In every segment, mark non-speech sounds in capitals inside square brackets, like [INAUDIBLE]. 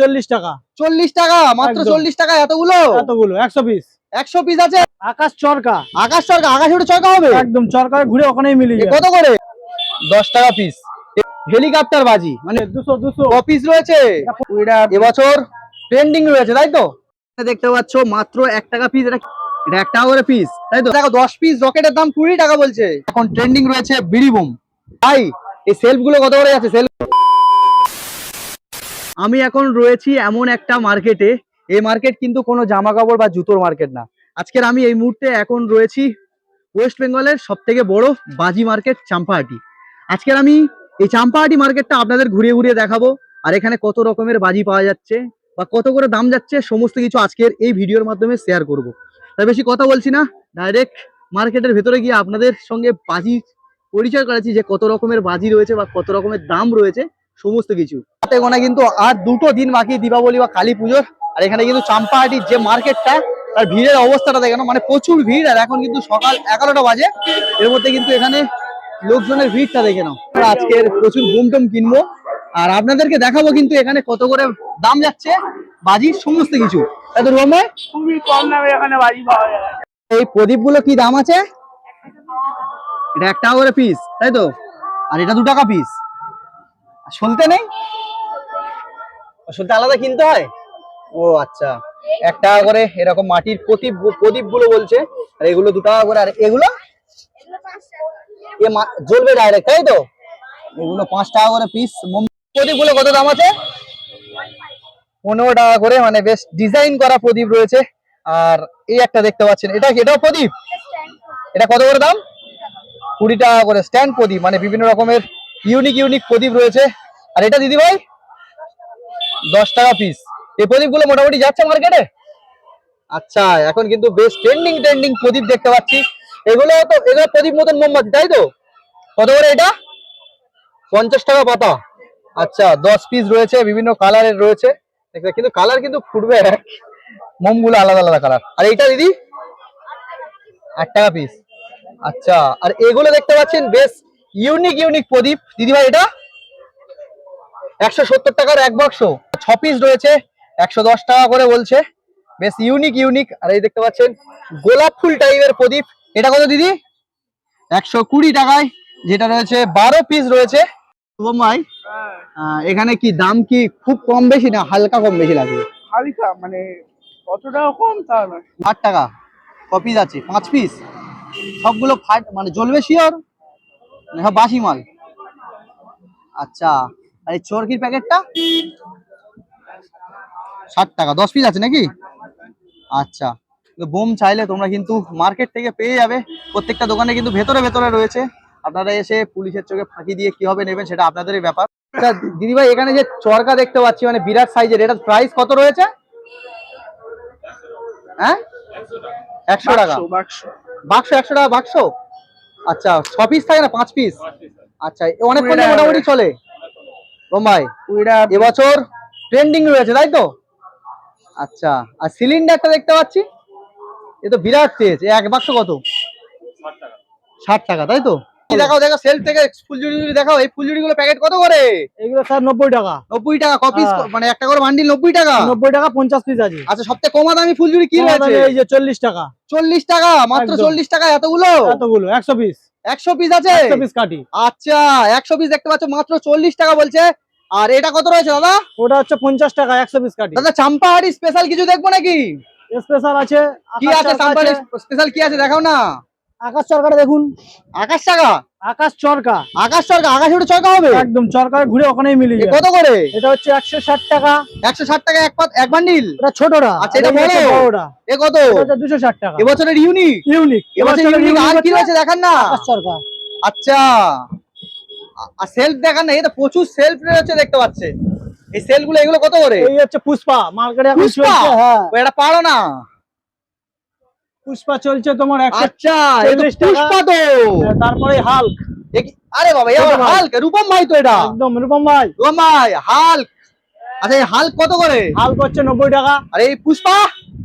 চল্লিশ টাকা। চল্লিশ টাকা মাত্র চল্লিশ টাকা এতগুলো? এতগুলো একশো পিস। একশো পিস আছে? আকাশ চরকা। আকাশ সরকার আকাশ উঠে হবে? একদম চরকায় ঘুরে ওখানেই মিলিয়ে কত করে? দশ টাকা পিস হেলিকপ্টার বাজি মানে দুশো দুশো। রয়েছে? এবছর ট্রেন্ডিং রয়েছে তাই তো? দেখতে পাচ্ছ মাত্র এক টাকা পিস এটা এটা এক টাকা করে পিস তাই তো? দেখো দশ পিস রকেটের দাম কুড়ি টাকা বলছে। এখন ট্রেন্ডিং রয়েছে বিড়ি বুম। ভাই এই সেলফগুলো কত করে আছে সেলফ আমি এখন রয়েছি এমন একটা মার্কেটে এই মার্কেট কিন্তু কোনো জামা কাপড় বা জুতোর মার্কেট না। আজকের আমি এই মুহূর্তে এখন রয়েছি ওয়েস্ট বেঙ্গলের সব থেকে বড় বাজি মার্কেট চাম্পাহাটি। আজকের আমি এই চাম্পাহাটি মার্কেটটা আপনাদের ঘুরিয়ে ঘুরিয়ে দেখাবো আর এখানে কত রকমের বাজি পাওয়া যাচ্ছে বা কত করে দাম যাচ্ছে সমস্ত কিছু আজকের এই ভিডিওর মাধ্যমে শেয়ার করব। তাই বেশি কথা বলছি না ডাইরেক্ট মার্কেটের ভেতরে গিয়ে আপনাদের সঙ্গে বাজি পরিচয় করেছি যে কত রকমের বাজি রয়েছে বা কত রকমের দাম রয়েছে, সমস্ত কিছু। হাতে গোনা কিন্তু আর দুটো দিন বাকি দীপাবলি বা কালী পুজোর। আর এখানে কিন্তু চাম্পাহাটির যে মার্কেটটা তার ভিড়ের অবস্থাটা দেখে না মানে প্রচুর ভিড়। আর এখন কিন্তু সকাল এগারোটা বাজে। এর মধ্যে কিন্তু এখানে লোকজনের ভিড়টা দেখে নাও। আজকের প্রচুর বুমটুম কিনবো। আর আপনাদেরকে দেখাবো কিন্তু এখানে কত করে দাম যাচ্ছে বাজির সমস্ত কিছু। এত রকমের খুবই কম দামে এখানে বাজি পাওয়া যায়। এই প্রদীপগুলো কি দাম আছে? এটা এক টাকা করে পিস তাই তো? আর এটা দু টাকা পিস শুনতে নেই? শুনতে আলাদা কিনতে হয়? ও আচ্ছা। এক টাকা করে এরকম মাটির প্রদীপ প্রদীপগুলো বলছে, আর এগুলো দু টাকা করে, আর এগুলো? এ জ্বলবে ডাইরেক্ট তাই তো? এগুলো পাঁচ টাকা করে পিস প্রদীপগুলো কত দাম আছে? পনেরো টাকা করে মানে বেশ ডিজাইন করা প্রদীপ রয়েছে। আর এই একটা দেখতে পাচ্ছেন, এটা এটাও প্রদীপ? এটা কত করে দাম? কুড়ি টাকা করে স্ট্যান্ড প্রদীপ মানে বিভিন্ন রকমের ইউনিক ইউনিক প্রদীপ রয়েছে। আর এটা দিদি ভাই দশ টাকা পিস এই প্রদীপগুলো মোটামুটি যাচ্ছে মার্কেটে আচ্ছা এখন কিন্তু বেশ ট্রেন্ডিং ট্রেন্ডিং প্রদীপ দেখতে পাচ্ছি। এগুলো তো, এগুলো প্রদীপ মতন মোমবাতি, তাই তো? কত করে এটা? পঞ্চাশ টাকা পাতা। আচ্ছা দশ পিস রয়েছে, বিভিন্ন কালারের রয়েছে। কিন্তু কালার কিন্তু ফুটবে মোমগুলো আলাদা আলাদা কালার আর এইটা দিদি? আট টাকা পিস আচ্ছা আর এগুলো দেখতে পাচ্ছেন, বেশ ইউনিক ইউনিক প্রদীপ। দিদি ভাই এটা? একশো সত্তর টাকার এক বাক্স ছ পিস রয়েছে একশো দশ টাকা করে বলছে। বেশ ইউনিক ইউনিক আর এই দেখতে পাচ্ছেন গোলাপ ফুল টাইপের প্রদীপ। এটা কত দিদি? একশো কুড়ি টাকায় যেটা রয়েছে বারো পিস রয়েছে। শুভম ভাই এখানে কি দাম কি খুব কম বেশি না হালকা কম বেশি লাগবে হালকা মানে কতটাও কম তা নয়। আট টাকা ক পিস আছে? পাঁচ পিস সবগুলো ফাট মানে জ্বলবে শিওর সব বাসি মাল? আচ্ছা আর এই চরকির প্যাকেটটা ষাট টাকা দশ পিস আছে নাকি? আচ্ছা বোম চাইলে তোমরা কিন্তু মার্কেট থেকে পেয়ে যাবে। প্রত্যেকটা দোকানে কিন্তু ভেতরে ভেতরে রয়েছে। আপনারা এসে পুলিশের চোখে ফাঁকি দিয়ে কীভাবে নেবেন সেটা আপনাদেরই ব্যাপার। আচ্ছা, দিদিভাই এখানে যে চরকা দেখতে পাচ্ছি মানে বিরাট সাইজের এটার প্রাইস কত রয়েছে? হ্যাঁ? একশো টাকা। বাক্স বাক্স। একশো টাকা বাক্স? আচ্ছা ছ পিস থাকে না? পাঁচ পিস আচ্ছা অনেক মোটামুটি। চলে। বোম্বাই এবছর ট্রেন্ডিং রয়েছে তাই তো? আচ্ছা আর সিলিন্ডারটা দেখতে পাচ্ছি? এ তো বিরাট তেজ এক বাক্স কত? ষাট টাকা। তাই তো? দেখাও দেখো সেলফ থেকে ফুলঝুরি দেখাও এই ফুলঝুরি গুলো প্যাকেট কত করে? এগুলো স্যার নব্বই টাকা। নব্বই টাকা কপিস হ্যাঁ। মানে একটা করে বান্ডিল নব্বই টাকা? নব্বই টাকা পঞ্চাশ পিস আছে। আচ্ছা সবথেকে কমা দামি ফুলঝুরি কি রয়েছে? এই যে চল্লিশ টাকা। চল্লিশ টাকা মাত্র। চল্লিশ টাকা এতগুলো? এতগুলো একশো পিস একশো পিস আছে? একশো পিস কাটি আচ্ছা একশো পিস দেখতে পাচ্ছ মাত্র চল্লিশ টাকা বলছে। আর এটা কত রয়েছে দাদা? ওটা হচ্ছে পঞ্চাশ টাকা একশো পিস কাটি। দাদা চাম্পাহাড়ি স্পেশাল কিছু দেখব নাকি? স্পেশাল আছে কি আছে চাম্পাহাড়ি স্পেশাল কি আছে দেখাও না। আকাশ চরকাটা দেখুন। আকাশ টাকা আকাশ চরকা আকাশ চরকা আকাশ উঠে চরকা হবে? একদম চরকা ঘুরে ওখানেই মিলিয়ে কত করে? এটা হচ্ছে একশো ষাট টাকা। একশো ষাট টাকা এক পাত এক বান্ডিল? এটা ছোটটা আচ্ছা, এটা? বড়টা। এ কত? দুশো ষাট টাকা। এবছরের ইউনিক ইউনিক এবছর ইউনিক আর কি রয়েছে দেখান না? আকাশ চরকা আচ্ছা। আর সেলফ দেখান না এটা প্রচুর সেলফ রয়েছে দেখতে পাচ্ছে। এই এগুলো কত করে? এই হচ্ছে পুষ্পা মার্কেটে পুষ্পা? হ্যাঁ। এটা পারো না। পুষ্পা চলছে তোমার আচ্ছা এ তো 40 টাকা। পুষ্পা তো। তারপরে হাল্ক। আরে বাবা রূপম ভাই। হাল্ক রূপম ভাই তো এটা। একদম রূপম ভাই। রূপম ভাই হাল্ক। আচ্ছা এই হাল্ক কত করে? হাল্ক হচ্ছে নব্বই টাকা। আর এই পুষ্পা?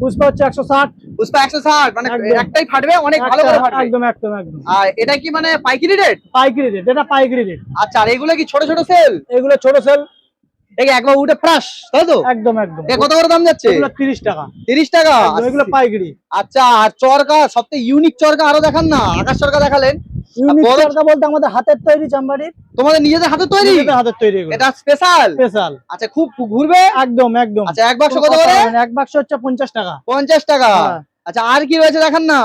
পুষ্পা হচ্ছে একশো ষাট। পুষ্পা একশো ষাট মানে একটাই ফাটবে অনেক ভালো করে ফাটবে। একদম একদম একদম। আর এটা কি মানে পাইকারি রেট পাইকারি রেট এটা পাইকারি রেট আচ্ছা আর এগুলো কি ছোট ছোট সেল এগুলো ছোট সেল এই একবার উঠে ফ্রাস তাই তো? একদম একদম। এ কত করে দাম যাচ্ছে? এগুলো টাকা। তিরিশ টাকা? এগুলো পাইকারি। আচ্ছা আর চরকা সবথেকে ইউনিক চরকা আরও দেখান না। আকাশ চরকা দেখালেন। বলতে আমাদের হাতের তৈরি তোমাদের নিজেদের হাতে তৈরি? হাতের তৈরি এটা স্পেশাল স্পেশাল আচ্ছা খুব ঘুরবে? একদম একদম। আচ্ছা এক বাক্স কত করে? এক বাক্স হচ্ছে পঞ্চাশ টাকা। পঞ্চাশ টাকা। হ্যাঁ। আচ্ছা আর কি রয়েছে দেখান না?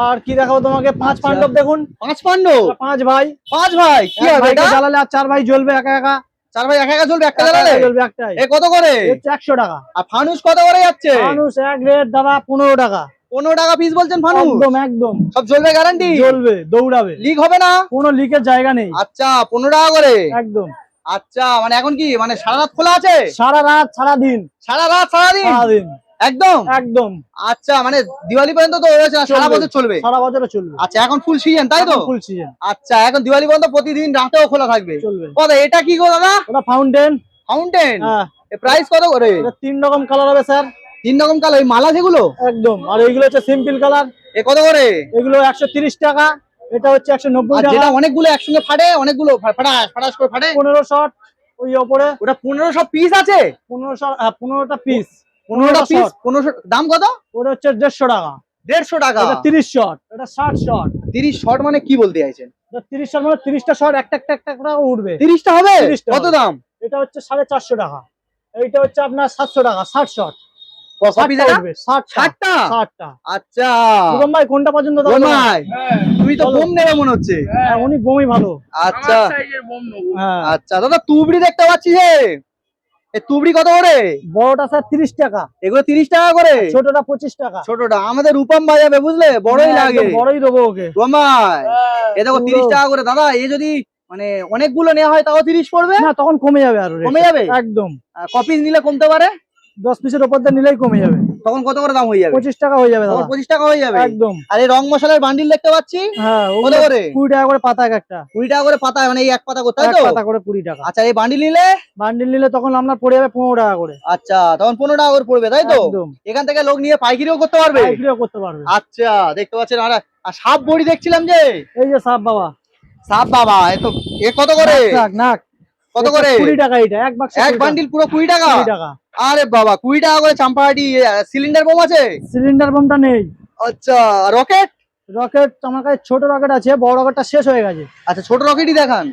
আর কি দেখাবো তোমাকে? পাঁচ আচ্ছা। পাণ্ডব দেখুন। পাঁচ পাণ্ডব? পাঁচ ভাই। পাঁচ ভাই? কি এক হবে এটা? জ্বালালে আর চার ভাই জ্বলবে একা একা। চার ভাই একা একা একটা একা জ্বালালে? একা জ্বলবে একটাই। এ কত করে? হচ্ছে একশো টাকা। আর ফানুস কত করে যাচ্ছে? মানুষ এক রেট দাদা পনেরো টাকা। পনেরো টাকা পিস বলছেন ফানুস একদম একদম। সব জ্বলবে গ্যারান্টি জ্বলবে দৌড়াবে। লিক হবে না? কোনো লিকের জায়গা নেই। আচ্ছা পনেরো টাকা করে? একদম। আচ্ছা মানে এখন কি মানে সারা রাত খোলা আছে? সারা রাত সারা দিন। সারা রাত সারা দিন? একদম? একদম। আচ্ছা মানে দিওয়ালি পর্যন্ত তো রয়েছে না, সারা বছর চলবে? সারা বছরে চলবে। আচ্ছা এখন ফুল সিজন তাই তো? ফুল সিজন আচ্ছা এখন দিওয়ালি পর্যন্ত প্রতিদিন রাতেও খোলা থাকবে। চলবে। কত এটা কি গো দাদা? ওটা ফাউন্টেন ফাউন্টেন হ্যাঁ। প্রাইস কত করে? তিন রকম কালার হবে স্যার তিন রকম কালার ওই মালা যেগুলো? একদম। আর এইগুলো হচ্ছে সিম্পল কালার এ কত করে? এগুলো একশো তিরিশ টাকা এটা হচ্ছে একশো নব্বই টাকা। অনেকগুলো একসঙ্গে ফাটে অনেকগুলো ফাটাস ফাটাস করে ফাটে? পনেরো শট ওই ওপরে। ওটা পনেরো সব পিস আছে? পনেরোশো পনেরোটা পিস পনেরোটা পিস। পনেরোশো দাম কত? ওটা হচ্ছে দেড়শো টাকা। দেড়শো টাকা। তিরিশ শট এটা ষাট শট তিরিশ শট মানে কি বলতে চাইছেন? তিরিশ শট মানে তিরিশটা শট একটা একটা একটা করে উঠবে। তিরিশটা হবে? 30 কত দাম? এটা হচ্ছে সাড়ে চারশো টাকা। এইটা হচ্ছে আপনার সাতশো টাকা ষাট শট আচ্ছা। ভাই কোনটা দেবো? বোমাই তুমি তো বলো। বোম নেবে মনে হচ্ছে। হ্যাঁ, উনি বমি ভালো। আচ্ছা। হ্যাঁ। আচ্ছা দাদা তুবড়ি দেখতে পাচ্ছি যে? এ তুবড়ি কত করে? বড়টা স্যার তিরিশ টাকা। এগুলো তিরিশ টাকা করে? ছোটটা পঁচিশ টাকা। ছোটটা আমাদের রূপম বাজাবে বুঝলে? বড়ই হ্যাঁ, লাগে। বড়ই দেবো ওকে। বোমাই এ দেখো তিরিশ টাকা করে। দাদা এ যদি মানে অনেকগুলো নেওয়া হয় তাও তিরিশ পড়বে? না তখন কমে যাবে আরও। কমে যাবে? একদম। কপি নিলে কমতে পারে? দশ পিসের ওপর দিয়ে নিলেই কমে যাবে। তখন কত করে দাম হয়ে যাবে? পঁচিশ টাকা হয়ে যাবে পঁচিশ টাকা হয়ে যাবে? একদম। আর এই রং মশলার বান্ডিল দেখতে পাচ্ছি? হ্যাঁ করে? কুড়ি টাকা করে পাতা এক একটা। কুড়ি টাকা করে পাতা মানে এই এক পাতা করতে তো? পাতা করে কুড়ি টাকা। আচ্ছা এই বান্ডিল নিলে? বান্ডিল নিলে তখন আপনার পড়ে যাবে পনেরো টাকা করে। আচ্ছা তখন পনেরো টাকা করে পড়বে তাই তো? একদম। এখান থেকে লোক নিয়ে পাইকারিও করতে পারবে? পাইকারিও করতে পারবে। আচ্ছা দেখতে পাচ্ছেন আর আর সাপ বড়ি দেখছিলাম যে? এই যে সাপ বাবা। সাপ বাবা এ তো এ কত করে? নাক, নাক। কত করে? কুড়ি টাকা এটা এক বাক্স এক বান্ডিল পুরো কুড়ি টাকা? কুড়ি টাকা। আরে বাবা কুড়ি টাকা করে চাম্পাহাটি সিলিন্ডার বোম আছে? সিলিন্ডার বোমটা নেই। আচ্ছা রকেট রকেট আমার কাছে ছোট রকেট আছে বড় রকেটটা শেষ হয়ে গেছে। আচ্ছা ছোট রকেটই দেখান।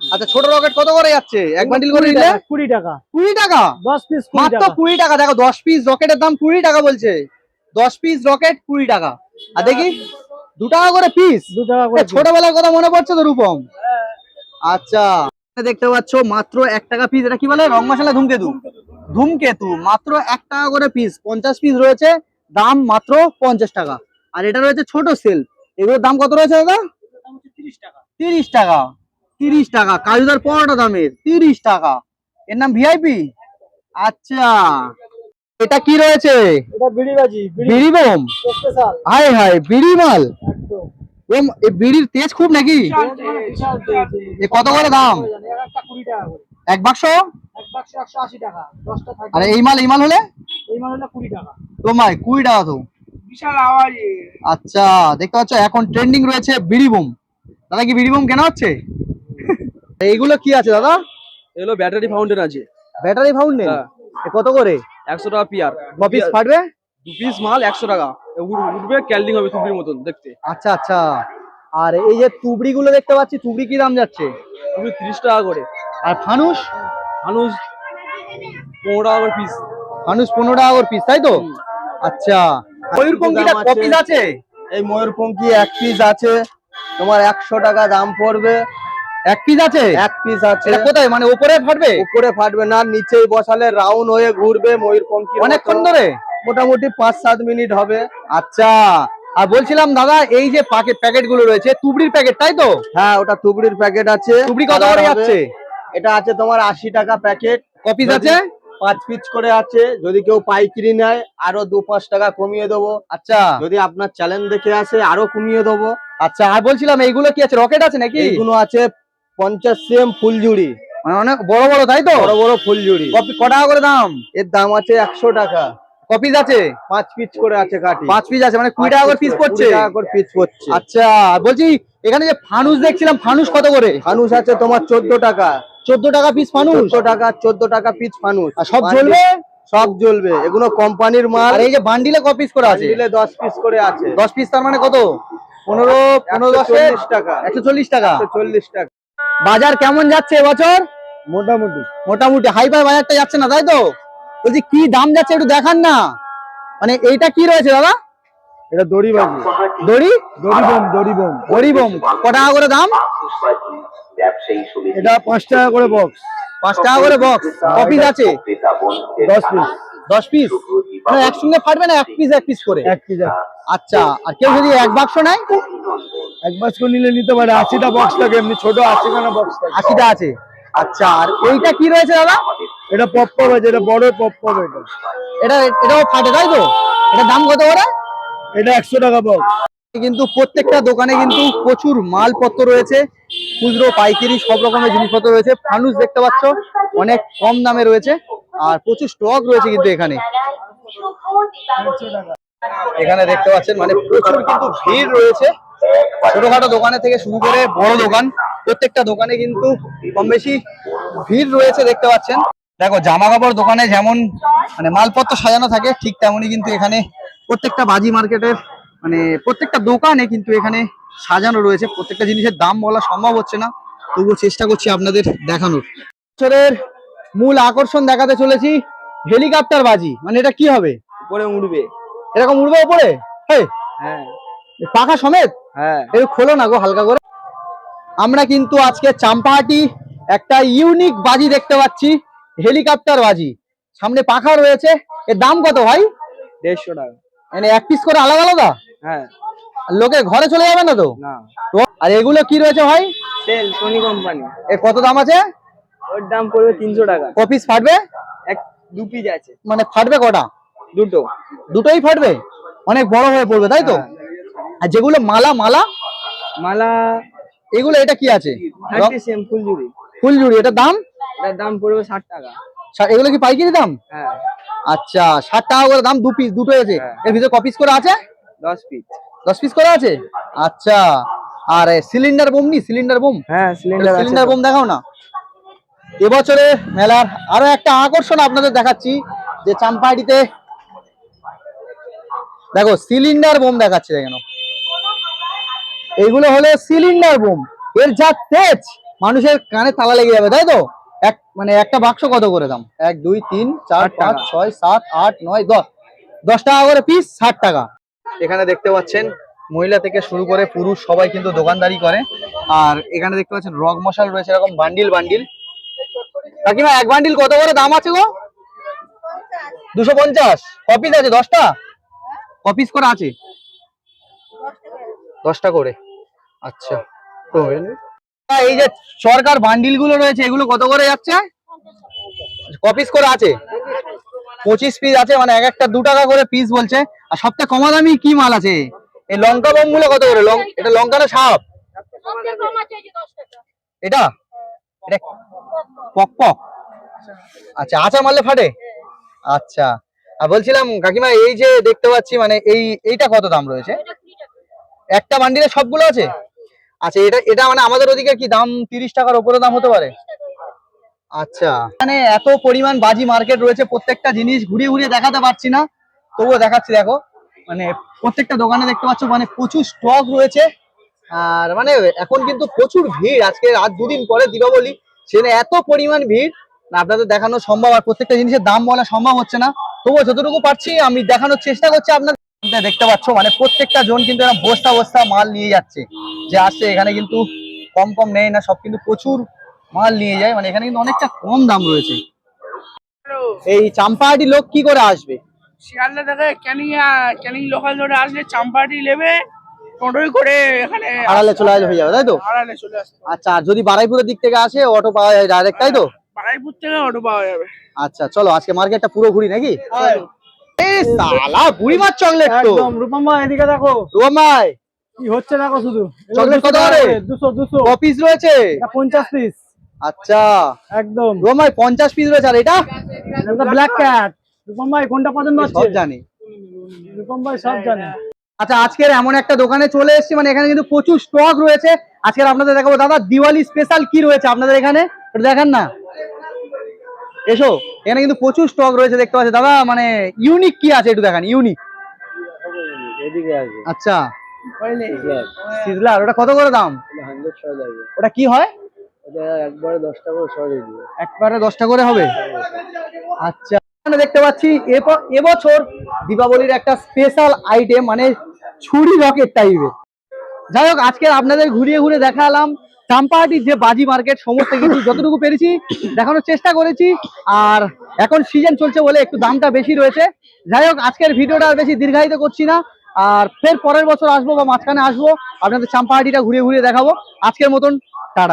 আচ্ছা ছোট রকেট কত করে যাচ্ছে? এক বান্ডিল করে কুড়ি নিলে? টাকা, কুড়ি টাকা। কুড়ি টাকা? দশ পিস মাত্র কুড়ি টাকা দেখো দশ পিস রকেটের দাম কুড়ি টাকা বলছে। দশ পিস রকেট কুড়ি টাকা। আর দেখি দু টাকা করে পিস দু টাকা করে ছোটবেলার কথা মনে পড়ছে তো রূপম? আচ্ছা। দেখতে পাচ্ছ মাত্র এক টাকা পিস এটা কি বলে? রং মশলা ধূমকেতু। ধূমকেতু মাত্র এক টাকা করে পিস পঞ্চাশ পিস রয়েছে দাম মাত্র পঞ্চাশ টাকা। আর এটা রয়েছে ছোট সেল এগুলোর দাম কত রয়েছে দাদা? তিরিশ টাকা। তিরিশ টাকা। কাজুদার পনেরোটা দামের তিরিশ টাকা। এর নাম ভিআইপি আচ্ছা। এটা কি রয়েছে? এটা বিড়ি বাজি বিড়ি বিড়ি বোম? হাই হাই বিড়ি মাল। এই বিড়ির তেজ খুব নাকি? এ কত করে দাম? এক একটা কুড়ি টাকা করে এক বাক্স? এক বাক্স একশো আশি টাকা দশটা থাকে আরে এই মাল এই মাল হলে? এই মানে কুড়ি টাকা তো। মাই কুড়ি টাকা তো আচ্ছা দেখতে পাচ্ছ এখন ট্রেন্ডিং রয়েছে বিড়ি বোম। দাদা কি বিড়ি বোম কেনা হচ্ছে? [LAUGHS] এইগুলো কি আছে দাদা? এগুলো ব্যাটারি ফাউন্টেন আছে। Battery fountain. কত করে? একশো টাকা পিয়ার। কপিস ফাটবে? দু পিস মাল একশো টাকা। উঠবে ক্যালডিং হবে তুবড়ির মতন দেখতে। আচ্ছা আচ্ছা। আর এই যে তুবড়ি গুলো দেখতে পাচ্ছি তুবড়ি কি দাম যাচ্ছে? তুমি তিরিশ টাকা করে। আর ফানুস? মানুষ পনেরো টাকা করে পিস ফানুস পনেরো টাকা করে পিস তাই তো? আচ্ছা। ময়ূরপঙ্খিটা দাম আছে। কপিস আছে? এই ময়ূরপঙ্খী এক পিস আছে। তোমার একশো টাকা দাম পড়বে। এক পিস আছে? এক পিস আছে। এটা কোথায়? মানে উপরে ফাটবে? উপরে ফাটবে না নিচেই বসালে রাউন্ড হয়ে ঘুরবে ময়ূরপঙ্খী অনেকক্ষণ ধরে? মোটামুটি পাঁচ সাত মিনিট হবে। আচ্ছা। আর বলছিলাম দাদা এই যে প্যাকেট প্যাকেটগুলো রয়েছে তুবড়ির প্যাকেট তাই তো? হ্যাঁ ওটা তুবড়ির প্যাকেট আছে। তুবড়ি কত করে। যাচ্ছে? এটা আছে তোমার আশি টাকা প্যাকেট কপিস আছে? পাঁচ পিস করে আছে যদি কেউ পাইকারি নেয় আরও দু পাঁচ টাকা কমিয়ে দেবো। আচ্ছা। যদি আপনার চ্যালেঞ্জ দেখে আসে আরও কমিয়ে দেবো। আচ্ছা আর বলছিলাম এইগুলো কি আছে? রকেট আছে নাকি? এগুলো আছে পঞ্চাশ সিএম ফুলঝুড়ি। মানে অনেক বড় বড় তাই তো? বড় বড় ফুলঝুড়ি। কপি ক টাকা করে দাম? এর দাম আছে একশো টাকা। কপিস আছে? পাঁচ পিস করে আছে কাটি পাঁচ পিস আছে মানে কুড়ি টাকা করে পিস পড়ছে? টাকা করে পিস পড়ছে। আচ্ছা বলছি এখানে যে ফানুস দেখছিলাম ফানুস কত করে? ফানুস আছে তোমার চোদ্দ টাকা। চোদ্দ টাকা পিস ফানুস? চোদ্দ টাকা চোদ্দ টাকা পিস ফানুস। আর সব জ্বলবে? সব জ্বলবে। এগুলো কোম্পানির মাল। আর এই যে বান্ডিলে ক পিস করে আছে? বান্ডিলে দশ পিস করে আছে। দশ পিস তার মানে কত? পনেরো পনেরো দশে চল্লিশ টাকা। একশো চল্লিশ টাকা? চল্লিশ টাকা। বাজার কেমন যাচ্ছে এবছর? মোটামুটি। মোটামুটি। হাই ফাই বাজারটা যাচ্ছে না তাই তো? বলছি কি দাম যাচ্ছে একটু দেখান না। মানে এইটা কি রয়েছে দাদা? এটা দড়ি বাজি। দড়ি? দড়ি বোম দড়ি বোম। দড়ি বোম। ক টাকা করে দাম? এটা পাঁচ টাকা করে বক্স পাঁচ টাকা করে বক্স কপিস আছে? দশ পিস দশ পিস মানে একসঙ্গে ফাটবে না এক পিস এক পিস করে? এক পিস আচ্ছা আর কেউ যদি এক বাক্স নেয়? এক বাক্স নিলে নিতে পারে। আশিটা বক্স থাকে এমনি ছোট আশি খানা বক্স থাকে। আশিটা আছে। আচ্ছা আর এইটা কি রয়েছে দাদা? এটা পপ পপ আছে এটা বড় পপ পপ এটা। এটা এটাও ফাটে তাই তো? এটা দাম কত করে? এটা একশো টাকা বক্স কিন্তু প্রত্যেকটা দোকানে কিন্তু প্রচুর মালপত্র রয়েছে খুচরো পাইকারি সব রকমের জিনিসপত্র রয়েছে। ফানুস দেখতে পাচ্ছ অনেক কম দামে রয়েছে আর প্রচুর স্টক রয়েছে কিন্তু এখানে। এখানে দেখতে পাচ্ছেন মানে প্রচুর কিন্তু ভিড় রয়েছে। ছোটখাটো দোকানে থেকে শুরু করে বড় দোকান প্রত্যেকটা দোকানে কিন্তু কম বেশি ভিড় রয়েছে দেখতে পাচ্ছেন। দেখো জামা কাপড় দোকানে যেমন মানে মালপত্র সাজানো থাকে ঠিক তেমনই কিন্তু এখানে প্রত্যেকটা বাজি মার্কেটের মানে প্রত্যেকটা দোকানে কিন্তু এখানে সাজানো রয়েছে। প্রত্যেকটা জিনিসের দাম বলা সম্ভব হচ্ছে না তবুও চেষ্টা করছি আপনাদের দেখানোর। বছরের মূল আকর্ষণ দেখাতে চলেছি হেলিকপ্টার বাজি। মানে এটা কি হবে? উপরে উঠবে এরকম উড়বে উপরে? হ্যাঁ। পাখা সমেত? হ্যাঁ। একটু খোলো না গো হালকা করে। আমরা কিন্তু আজকে চাম্পাহাটি একটা ইউনিক বাজি দেখতে পাচ্ছি। হেলিকপ্টার বাজি। সামনে পাখা রয়েছে। এর দাম কত ভাই? দেড়শো টাকা। মানে এক পিস করে আলাদা আলাদা? হ্যাঁ। আর লোকে ঘরে চলে যাবে না তো? আর এগুলো কি রয়েছে ভাই? সেল সোনি কোম্পানি এর কত দাম আছে? ওর দাম পড়বে তিনশো টাকা। ক পিস ফাটবে? এক দু পিস আছে। মানে ফাটবে কটা? দুটো। দুটোই ফাটবে? অনেক বড় হয়ে পড়বে তাই তো? আর যেগুলো মালা মালা? মালা এগুলো এটা কি আছে? থার্টি সেম ফুল জুড়ি এটার দাম? এটার দাম পড়বে ষাট টাকা। এগুলো কি পাইকারি দাম? হ্যাঁ। আচ্ছা ষাট টাকা করে দাম দু পিস দুটো আছে। হ্যাঁ। এর ভিতরে ক পিস করে আছে? দশ পিস দশ পিস করে আছে? আচ্ছা আর সিলিন্ডার বোম নি? Cylinder bomb? হ্যাঁ সিলিন্ডার সিলিন্ডার বোম দেখাও না। এবছরে মেলার আরও একটা আকর্ষণ আপনাদের দেখাচ্ছি যে চাম্পাহাটিতে দেখো সিলিন্ডার বোম দেখাচ্ছে দেখেন এইগুলো হলো সিলিন্ডার বোম। এর যা তেজ মানুষের কানে তালা লেগে যাবে তাই তো? এক মানে একটা বাক্স কত করে দাম? এক দুই তিন চার পাঁচ ছয় সাত আট নয় দশ। দশ টাকা করে পিস ষাট টাকা। এখানে দেখতে পাচ্ছেন মহিলা থেকে শুরু করে পুরুষ সবাই কিন্তু দোকানদারি করে। আর এখানে দেখতে পাচ্ছেন রগ মশাল রয়েছে এরকম বান্ডিল বান্ডিল। কাকিমা এক বান্ডিল কত করে দাম আছে গো? দুশো পঞ্চাশ। কপিস আছে? দশটা? কপিস করে আছে? দশটা করে। আচ্ছা। এই যে সরকার বান্ডিলগুলো রয়েছে, এগুলো কত করে যাচ্ছে? কপিস করে আছে? পঁচিশ পিস আছে মানে এক একটা দু টাকা করে পিস বলছে। আর সবথেকে কমা দামি কি মাল আছে? এই লঙ্কা বোমগুলো কত করে? এটা লঙ্কা না সাপ? এটা? এটা পক পক। আচ্ছা আচার মারলে ফাটে? আচ্ছা। আর বলছিলাম, কাকিমা, এই যে দেখতে পাচ্ছি মানে এই এইটা কত দাম রয়েছে? একটা বান্ডিলে সবগুলো আছে? আচ্ছা এটা এটা মানে আমাদের ওদিকে কি দাম তিরিশ টাকার উপরে দাম হতে পারে? আচ্ছা। মানে এত পরিমাণ বাজি মার্কেট রয়েছে, প্রত্যেকটা জিনিস ঘুরিয়ে ঘুরিয়ে দেখাতে পারছি না। তবুও দেখাচ্ছি, দেখো। মানে প্রত্যেকটা দোকানে দেখতে পাচ্ছ মানে প্রচুর স্টক রয়েছে। আর মানে এখন কিন্তু প্রচুর ভিড়। আজকে আজ দুদিন পরে দীপাবলি, সেখানে এত পরিমাণ ভিড়। আপনাদের দেখানো সম্ভব, আর প্রত্যেকটা জিনিসের দাম বলা সম্ভব হচ্ছে না। তবুও যতটুকু পারছি, আমি দেখানোর চেষ্টা করছি আপনাদের দেখতে পাচ্ছ মানে প্রত্যেকটা জন কিন্তু এরকম বস্তা বস্তা মাল নিয়ে যাচ্ছে। যে আসছে এখানে কিন্তু কম কম নেই না সব কিন্তু প্রচুর মাল নিয়ে যায়। মানে এখানে কিন্তু অনেকটা কম দাম রয়েছে। এই চাম্পাহাটি লোক কি করে আসবে? শিয়ালদা থেকে ক্যানিং ক্যানিং লোকাল আসলে চাম্পাটি নেবে টোটোই করে এখানে আড়ালে চলে আসবে হয়ে যাবে তাই তো? আড়ালে চলে আসতে আচ্ছা আর যদি বারাইপুরের দিক থেকে আসে অটো পাওয়া যায় ডাইরেক্ট তাই তো? বারাইপুর থেকে অটো পাওয়া যাবে। আচ্ছা চলো আজকে মার্কেটটা পুরো ঘুরি নাকি? সালা বুড়ি মাছ চকলেট তো। একদম রূপমা এদিকে দেখো। কি হচ্ছে দেখো শুধু? চকলেট কত করে? দুশো দুশো। পিস রয়েছে? এটা পঞ্চাশ পিস আচ্ছা। একদম। রোমাই পঞ্চাশ পিস রয়েছে। আর এটা? এটা ব্ল্যাক ক্যাট রূপম ভাই কোনটা পছন্দ সব হচ্ছে? জানি। রূপম ভাই সব জানে। আচ্ছা আজকের এমন একটা দোকানে চলে এসেছি মানে এখানে কিন্তু প্রচুর স্টক রয়েছে। আজকের আপনাদের দেখাবো দাদা দিওয়ালি স্পেশাল কি রয়েছে আপনাদের এখানে? দেখান না। এসো এখানে কিন্তু প্রচুর স্টক রয়েছে দেখতে পাচ্ছি। দাদা মানে ইউনিক কি আছে একটু দেখান ইউনিক আচ্ছা। সিজলার। ওটা কত করে দাম? ওটা কি হয়? একবারে দশ টাকা শর্ট একবারে দশটা করে হবে? আচ্ছা দেখতে পাচ্ছি এবছর দীপাবলির একটা স্পেশাল আইটেম মানে ছুরি রকেট টাইপের যাই হোক আজকে আপনাদের ঘুরিয়ে ঘুরে দেখালাম। চাম্পাহাটির যে বাজি মার্কেট, সমস্ত কিছু যতটুকু পেরেছি, দেখানোর চেষ্টা করেছি। আর এখন সিজন চলছে বলে একটু দামটা বেশি রয়েছে। যাই হোক, আজকের ভিডিওটা আর বেশি দীর্ঘায়িত করছি না। আর ফের পরের বছর আসব বা মাঝখানে আসব। আপনাদের চাম্পাহাটিটা ঘুরিয়ে ঘুরিয়ে দেখাবো। আজকের মতন, টাটা।